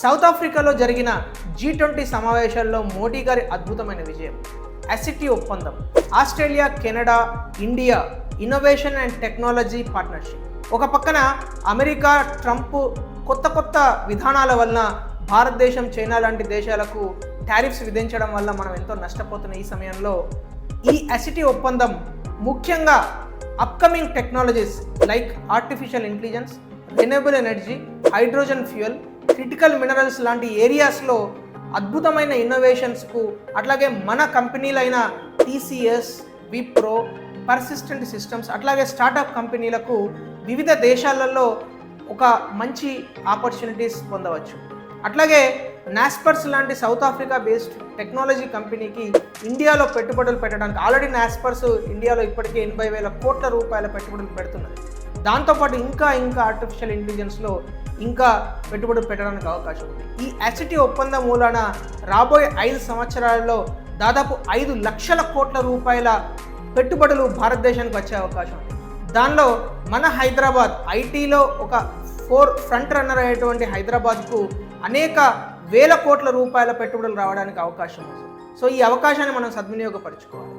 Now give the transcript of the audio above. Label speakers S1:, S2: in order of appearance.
S1: South ఆఫ్రికాలో జరిగిన G twenty సమావేశాల్లో మోడీ గారి అద్భుతమైన విజయం అసిటీ ఒప్పందం Australia Canada India innovation and technology partnership. ఒక పక్కన అమెరికా ట్రంప్ కొత్త కొత్త విధానాల వలన భారతదేశం చైనా లాంటి దేశాలకు టారిఫ్స్ విధించడం వల్ల మనం ఎంతో నష్టపోతున్న ఈ సమయంలో ఈ అసిటీ ఒప్పందం ముఖ్యంగా upcoming technologies like artificial intelligence renewable energy hydrogen fuel critical minerals లాంటి ఏరియాస్లో అద్భుతమైన ఇన్నోవేషన్స్కు అట్లాగే మన కంపెనీలైన టీసీఎస్ విప్రో పర్సిస్టెంట్ సిస్టమ్స్ అట్లాగే స్టార్టప్ కంపెనీలకు వివిధ దేశాలలో ఒక మంచి ఆపర్చునిటీస్ పొందవచ్చు. అట్లాగే నాస్పర్స్ లాంటి సౌత్ ఆఫ్రికా బేస్డ్ టెక్నాలజీ కంపెనీకి ఇండియాలో పెట్టుబడులు పెట్టడానికి ఆల్రెడీ నాస్పర్స్ ఇండియాలో ఇప్పటికే ఎనభై వేల కోట్ల రూపాయల పెట్టుబడులు పెడుతున్నది. దాంతోపాటు ఇంకా ఇంకా ఆర్టిఫిషియల్ ఇంటెలిజెన్స్లో ఇంకా పెట్టుబడులు పెట్టడానికి అవకాశం ఉంది. ఈ అసిటీ ఒప్పందం మూలాన రాబోయే ఐదు సంవత్సరాలలో దాదాపు ఐదు లక్షల కోట్ల రూపాయల పెట్టుబడులు భారతదేశానికి వచ్చే అవకాశం ఉంది. దానిలో మన హైదరాబాద్ ఐటీలో ఒక ఫోర్ ఫ్రంట్ రన్నర్ అయ్యేటువంటి హైదరాబాద్కు అనేక వేల కోట్ల రూపాయల పెట్టుబడులు రావడానికి అవకాశం ఉంది. సో ఈ అవకాశాన్ని మనం సద్వినియోగపరచుకోవాలి.